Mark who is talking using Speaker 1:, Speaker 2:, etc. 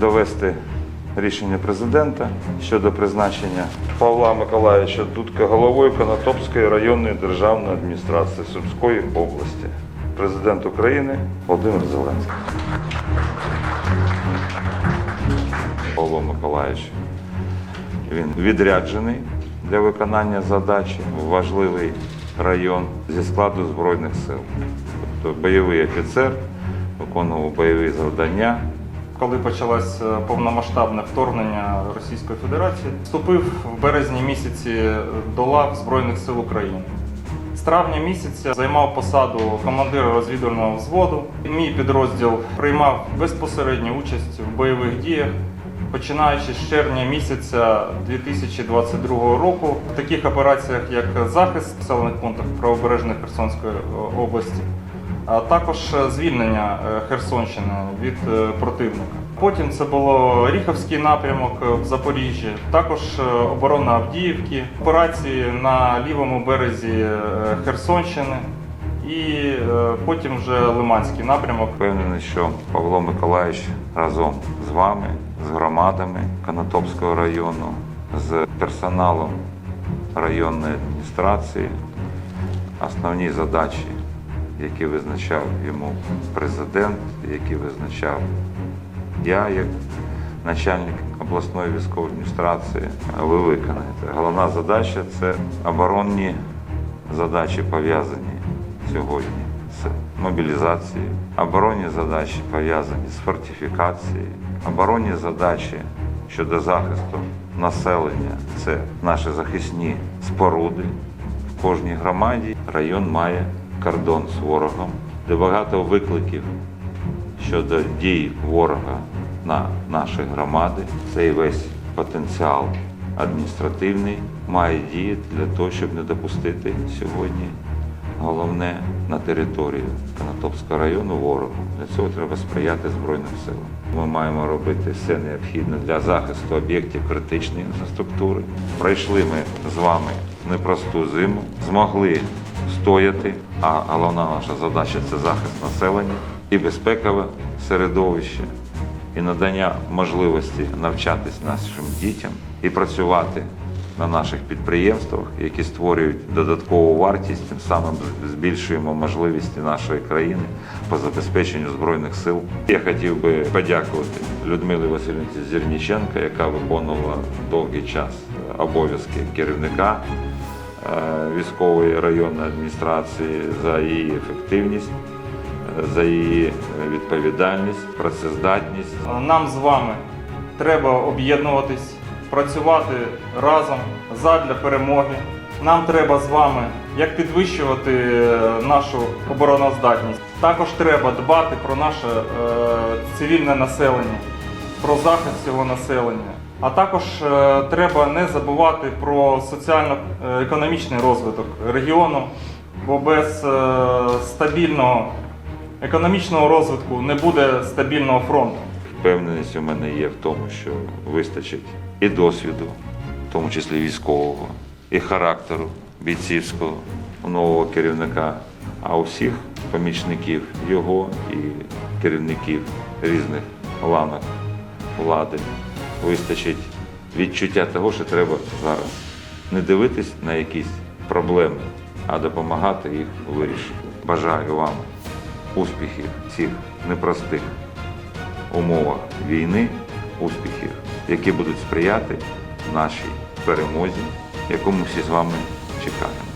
Speaker 1: довести рішення президента щодо призначення Павла Миколаївича Дудка головою Конотопської районної державної адміністрації Сумської області. Президент України Володимир Зеленський. Павло Миколаївич. Він відряджений для виконання задачі в важливий район зі складу Збройних сил. Тобто бойовий офіцер виконував бойові завдання.
Speaker 2: Коли почалось е, повномасштабне вторгнення Російської Федерації, вступив в березні місяці до лав Збройних сил України. З травня місяця займав посаду командира розвідувального взводу. Мій підрозділ приймав безпосередню участь в бойових діях, починаючи з червня місяця 2022 року в таких операціях, як захист населених пунктах правобережної Херсонської е, області, а також е, звільнення е, Херсонщини від е, противника. Потім це було Ріховський напрямок в Запоріжжі, також оборона Авдіївки, операції на лівому березі Херсонщини і потім вже Лиманський напрямок.
Speaker 1: Впевнений, що Павло Миколаївич разом з вами, з громадами Конотопського району, з персоналом районної адміністрації, основні задачі, які визначав йому президент, які визначав я як начальник обласної військової адміністрації, ви виконаєте. Головна задача це оборонні задачі пов'язані сьогодні з мобілізацією, оборонні задачі пов'язані з фортифікацією, оборонні задачі щодо захисту населення це наші захисні споруди. В кожній громаді район має кордон з ворогом, де багато викликів щодо дій ворога на наші громади. Цей весь потенціал адміністративний має діяти для того, щоб не допустити сьогодні головне на територію Конотопського району ворогу. Для цього треба сприяти Збройним силам. Ми маємо робити все необхідне для захисту об'єктів критичної інфраструктури. Пройшли ми з вами непросту зиму, змогли стояти, а головна наша задача це захист населення і безпекове середовище, і надання можливості навчатись нашим дітям і працювати на наших підприємствах, які створюють додаткову вартість, тим самим збільшуємо можливості нашої країни по забезпеченню збройних сил. Я хотів би подякувати Людмилі Васильівні Зірніченко, яка виконувала довгий час обов'язки керівника військової районної адміністрації за її ефективність, е, за її відповідальність, працездатність.
Speaker 2: Нам з вами треба об'єднуватись, працювати разом задля перемоги. Нам треба з вами як підвищувати е, нашу обороноздатність. Також треба дбати про наше е, цивільне населення, про захист цього населення. А також е, треба не забувати про соціально-економічний розвиток регіону, бо без е, стабільного економічного розвитку не буде стабільного фронту.
Speaker 1: Впевненість у мене є в тому, що вистачить і досвіду, в тому числі військового, і характеру бійцівського нового керівника, а у всіх помічників його і керівників різних ланок влади вистачить відчуття того, що треба зараз не дивитись на якісь проблеми, а допомагати їх вирішити. Бажаю вам успіхів в цих непростих умовах війни успіхів, які будуть сприяти нашій перемозі, яку ми всі з вами чекаємо.